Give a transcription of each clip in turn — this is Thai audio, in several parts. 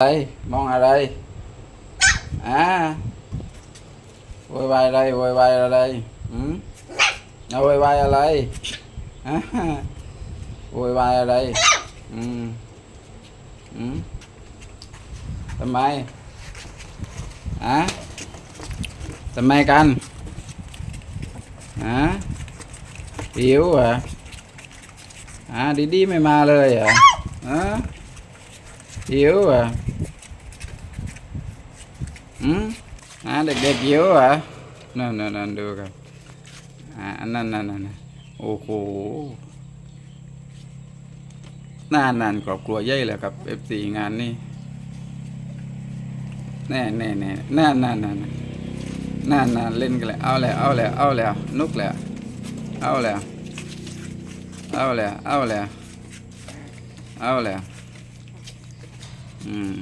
อะไรมองอะไร อ่าโวยวายอะไรโวยวายอะไรอืมเอาโวยวายอะไรอ่าโวยวายอะไร อืม อืมทำไม อะทำไมกัน อะหิวเหรออะดีดีไม่มาเลยเหรออะ หิว à ừ à ด็กเด็กๆหิวอะนั่นนั่นนั่นดูครับอ่านั่นนั่นนั่นโอ้โหน่านนั่นครอบครัวใหญ่เลยครับ F4 งานนี่แน่แน่แน่น่านนั่นนั่นนั่นนั่นเล่นกันเลยเอาแล้วเอาแล้วเอาแล้วนุกแล้วเอาแล้วเอาแล้วเอาแล้วเอาแล้ว อืม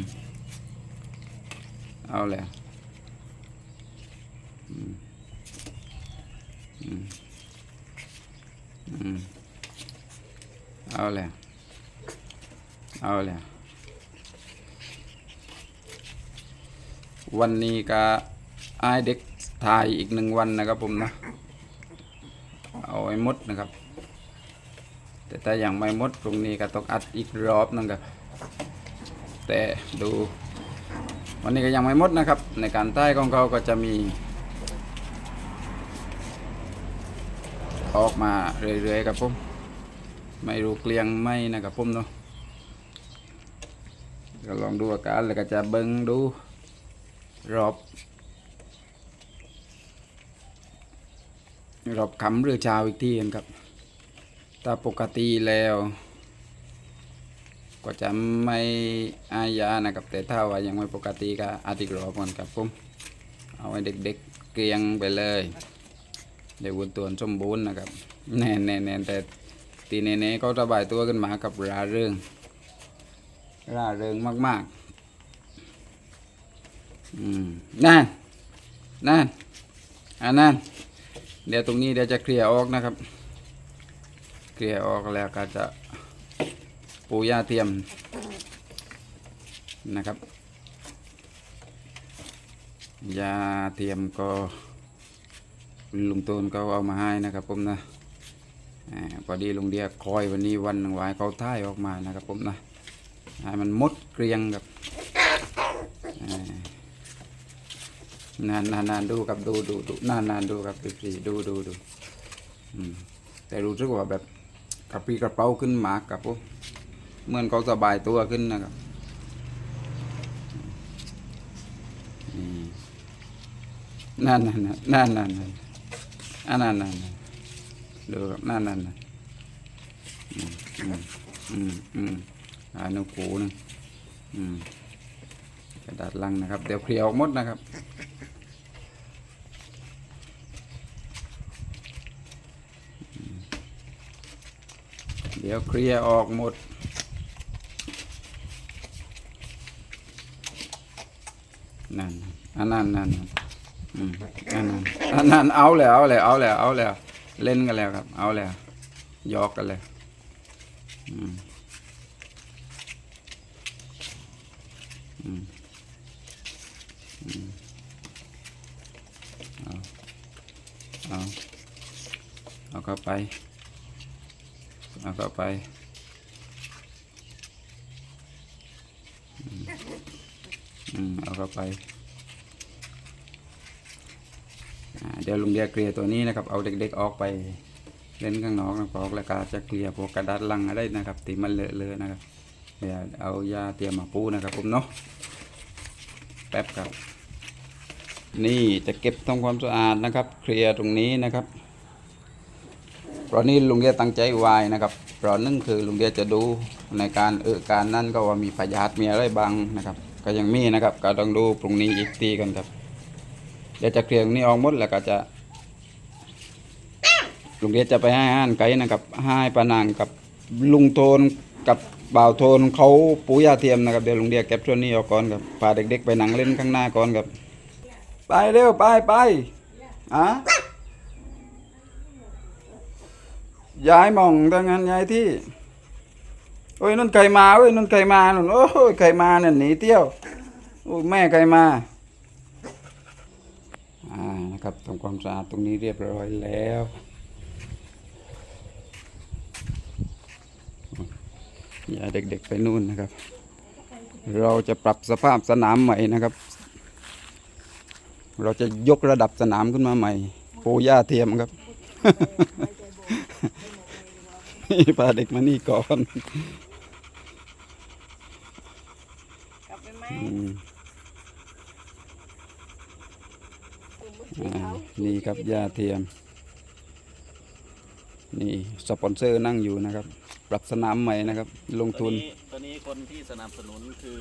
เอาเลยอืม อืม อืม เอาเลยเอาเลยวันนี้ก็ไอเด็กถ่ายอีกหนึ่งวันนะครับผมนะ เอาไว้มดนะครับ แต่ถ้ายังไม่มดพรุ่งนี้ก็ต้องอัดอีกรอบนึงครับ แต่ดูวันนี้ก็ยังไม่หมดนะครับ ในการใต้ของเขาก็จะมี ออกมาเรื่อยๆครับผมไม่รู้เกลียงไหมนะครับผมเนาะก็ลองดูอาการแล้วก็จะเบิ้งดูรอบรอบคำหรือช้าอีกทีนครับถ้าปกติแล้ว ก็จะไม่อายานะครับแต่ถ้าว่ายังไม่ปกติก็อาทิตย์รอก่อนครับผมเอาไว้เด็กๆเกรียงไปเลยเดี๋ยววนตัวสมบูรณ์นะครับแน่แน่แน่แต่ตีเน่ๆก็ระบายตัวขึ้นมากับราเริงร่าเริงมากๆอืมนั่นนั่นอันนั้นเดี๋ยวตรงนี้เดี๋ยวจะเคลียร์ออกนะครับ เคลียร์ออกแล้วก็จะ ปูย่าเทียมนะครับยาเทียมก็ลุงตูนก็เอามาให้นะครับผมนะพอดีลุงเดียคอยวันนี้วันหนึ่งวายเขาท่ายออกมานะครับผมนะให้มันมดเกรียงครับนานนานนานดูครับดูดูดูนานนานดูครับพี่ดูดูดูแต่รู้สึกว่าแบบกระปีกระเป๋าขึ้นมากครับผม เหมือนเขาสบายตัวขึ้นนะครับนั่นนั่นนั่นนั่นนั่นอันนั่นนั่นนั่นดูครับนั่นนั่นนั่นอืมอืมอืมอ่านุกูนึงอืมกระดาษลังนะครับ เดี๋ยวเคลียร์ออกหมดนะครับเดี๋ยวเคลียร์ออกหมด นั่นอันนั้นนั่นนั่นอืมอันนั้นอันนั้นเอาแล้วเอาแล้วเอาแล้วเอาแล้ว เล่นกันแล้วครับ เอาแล้วยอกกันแล้วอืมอืมอืมเอาเอาเอาเข้าไปเอาเข้าไปอืม อืมเอาเข้าไปเดี๋ยวลุงเดียเคลียตัวนี้นะครับ เอาเด็กๆออกไปเล่นข้างนอกนะพอกแล้วก็จะเคลียพวกกระดาษลังอะไรนะครับตีมันเลอะเลยนะครับเดี๋ยวเอายาเตรียมมาปูนะครับผมเนาะแป๊บครับ นี่จะเก็บทำความสะอาดนะครับ เคลียร์ตรงนี้นะครับเพราะนี่ลุงเดียตั้งใจไว้นะครับเพราะนึ่งคือลุงเดียจะดูในการเออการนั่นก็ว่ามีพยาธิมีอะไรบ้างนะครับ ก็ยังมีนะครับ ก็ต้องดูตรงนี้อีกทีกันครับ เดี๋ยวจะเคลียร์ตรงนี้ออกหมดแล้วก็จะลุงเดียจะไปให้อาหารไก่นะครับให้ปานางกับลุงโทนกับบ่าวโทนเขาปูยาเทียมนะครับเดี๋ยวลุงเดียเก็บช่วงนี้ออกก่อนครับพาเด็ก ๆ ไปนั่งเล่นข้างหน้าก่อนครับ ไปเร็วไปไปอะย้ายมองถ้างั้นย้ายที่ โอ้ยนุ่นไก่มาเว้ยนุ่นไก่มานุ่นโอ้ยไก่มาเนี่ยหนีเที่ยวโอ้ยแม่ไก่มาอ่านะครับทำความสะอาดตรงนี้เรียบร้อยแล้วอย่าเด็กๆไปนู่นนะครับ เราจะปรับสภาพสนามใหม่นะครับ เราจะยกระดับสนามขึ้นมาใหม่ปูหญ้าเทียมครับพาเด็กมานี่ก่อน กลับไปไหม อืม กลุ่มเมื่อกี้ อ่า เขา นี่ครับหญ้าเทียม นี่สปอนเซอร์นั่งอยู่นะครับ ปรับสนามใหม่นะครับ ลงทุนตอนนี้คนที่สนับสนุนคือ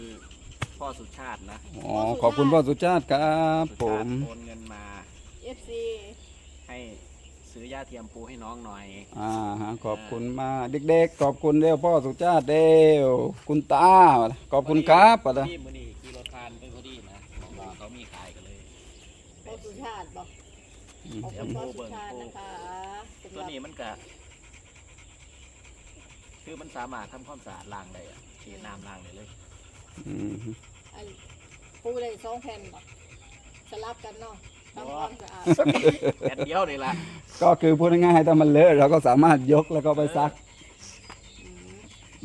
พ่อสุชาตินะอ๋อขอบคุณพ่อสุชาติครับผสุชามติโอนเงินมาเอฟซีให้ ซื้อยาเทียมปูให้น้องหน่อยอ่าฮะขอบคุณมากเด็กๆ ขอบคุณเร็วพ่อสุชาติเร็วคุณตา ขอบคุณครับปะนะที่มือนี่ขี่รถผ่านไปพอดีนะบอกว่าเขามีขายกันเลยพ่อสุชาติบอกขอบคุณพ่อสุชาตินะคะสำหตัวรับนี้มันกะคือมันสามารถทำความสะอาดล้างได้อะฉีดน้ำล้างได้เลยอืมอันปูได้สองแผ่นบอกสลับกันเนาะ ทำความสะอาดแค่เดียวนี่ละก็คือพูดง่ายๆถ้ามันเลอะเราก็สามารถยกแล้วก็ไปซักอืม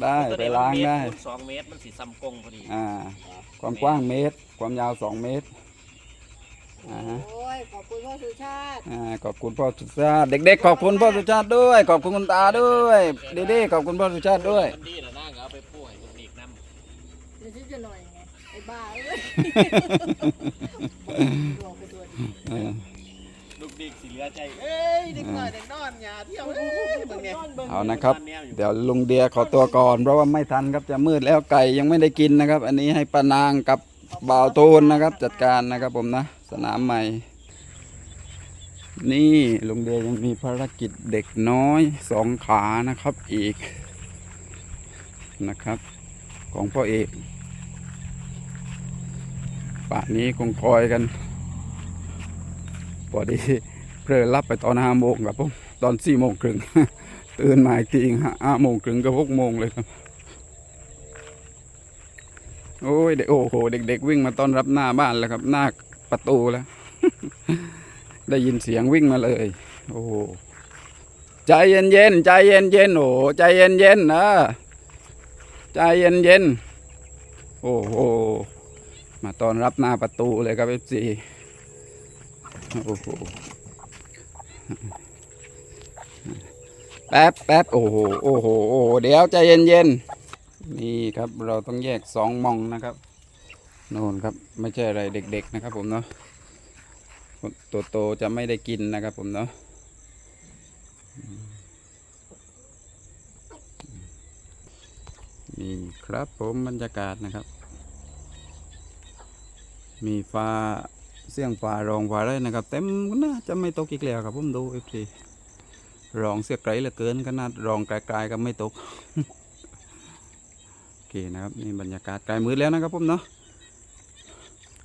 ได้ตัวไปนี้มันล้างเมตรได้คูณสองเมตรมันสีซ้ำกงพอดีอ่า ความกว้างเมตร ความยาวสองเมตรอ่าฮะ โอ้ย ขอบคุณพ่อสุชาติอ่าขอบคุณพ่อสุชาติ เด็กๆ ขอบคุณพ่อสุชาติด้วย ขอบคุณคุณตาด้วยเด็กๆขอบคุณพ่อสุชาติด้วย มันดีนะนั่งเอาไปปูให้ลูกอีกน้ำเดี๋ยวฉันจะหน่อยไงไอ้บ้าเอ้ย ใจเอ้ยเด็กน้อยเด็กนอนอย่าเที่ยวเอ้ยเบิ่งเนี่ยเอานะครับ เดี๋ยวลุงเดียขอตัวก่อน เพราะว่าไม่ทันครับจะมืดแล้วไก่ยังไม่ได้กินนะครับ อันนี้ให้ป้านางกับบ่าวโตนนะครับ จัดการนะครับผมนะสนามใหม่ นี่ลุงเดียยังมีภารกิจเด็กน้อยสองขานะครับอีกนะครับ ของพ่อเอกป่านนี้คงคอยกันพอดีเพ ลินรับไปตอนห้าโมงครับผมตอนสี่โมงครึ่งตื่นมาอีกทีห้าโมงครึ่งก็หกโมงเลยครับ โอ้ยเด็กโอ้โห เด็ก ๆ วิ่งมาต้อนรับหน้าบ้านแล้วครับ หน้าประตูแล้ว ได้ยินเสียงวิ่งมาเลย โอ้ใจเย็นเย็นๆใจเย็นเย็นๆโอ้ใจเย็นเย็นๆนะใจเย็นเย็นๆโอ้โหมาตอนรับหน้าประตูเลยครับเอฟซีโอ้โห แป๊บแป๊บโอ้โหโอ้โหโอ้โหเดี๋ยวใจเย็นเย็นๆนี่ครับเราต้องแยกสองมองนะครับโน่นครับไม่ใช่อะไรเด็ก ๆนะครับ ผมเนาะตัวโตจะไม่ได้กินนะครับ ผมเนาะนี่ครับผมบรรยากาศนะครับ มีฟ้า เสียงฟ้ารองฟ้าอะไรนะครับเต็มน่าจะไม่ตกอีกแล้วครับผมดูเอฟซีรองเสียไกลเหลือเกินขนาดรองไกลๆก็ไม่ตกโอเคนะครับนี่บรรยากาศใกล้มืดแล้วนะครับผมเนาะ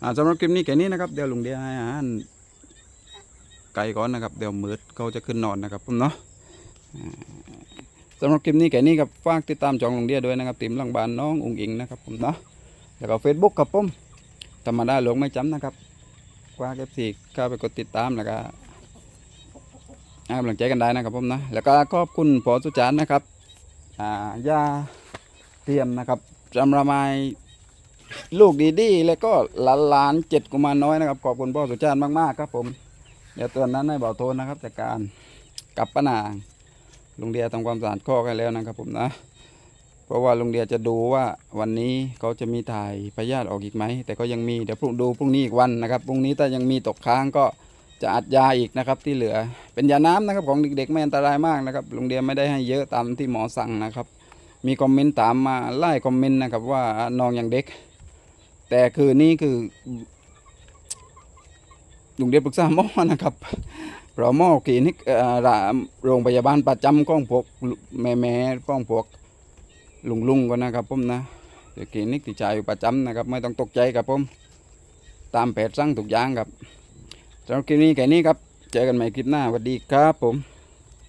อาสำหรับคลิปนี้แค่นี้นะครับเดี๋ยวลุงเดียให้อาหารไกลก่อนนะครับเดี๋ยวมืดเขาจะขึ้นนอนนะครับผมเนาะสำหรับคลิปนี้แค่นี้ครับฝากติดตามจองลงเดียด้วยนะครับติมลังบานน้องอุงอิงนะครับผมเนาะแล้วก็เฟซบุ๊กครับผมธรรมดาหลวงไม่จำนะครับ ฝากเอฟซีเข้าไปกดติดตามแล้วก็ให้กำลังใจกันได้นะครับผมนะ แล้วก็ขอบคุณพอสุจานนะครับอ่ายาเทียมนะครับจำระไมายลูกดีๆ แล้วก็หลานเจ็ดกุมารน้อยนะครับ ขอบคุณพ่อสุจานมากๆครับผมเดี๋ยวตอนนั้นให้เบาโทนนะครับจากการกลับปะนางลุงเดียทำความสะอาดข้อกันแล้วนะครับผมนะ เพราะว่าลุงเดียจะดูว่าวันนี้เขาจะมีถ่ายพยาธิออกอีกไหม แต่ก็ยังมีเดี๋ยวพรุ่งดูพรุ่งนี้อีกวันนะครับพรุ่งนี้ถ้ายังมีตกค้างก็จะอัดยาอีกนะครับที่เหลือเป็นยาน้ำนะครับของเด็กๆไม่อันตรายมากนะครับลุงเดียไม่ได้ให้เยอะตามที่หมอสั่งนะครับ มีคอมเมนต์ตามมาไล่คอมเมนต์นะครับว่าน้องยังเด็ก แต่คือนี่คือลุงเดียปรึกษาหมอนะครับเพราะหมอคลินิกเอ่อรามโรงพยาบาลประจำของพวกแม่แม่ๆของพวก ลุงลุงๆก็นะครับผมนะเดี๋ยวคลินิกติจ่ายอยู่ประจำนะครับไม่ต้องตกใจครับผมตามแผนสั่งทุกอย่างครับสำหรับคลิปนี้แค่นี้ครับ เจอกันใหม่คลิปหน้าสวัสดีครับผม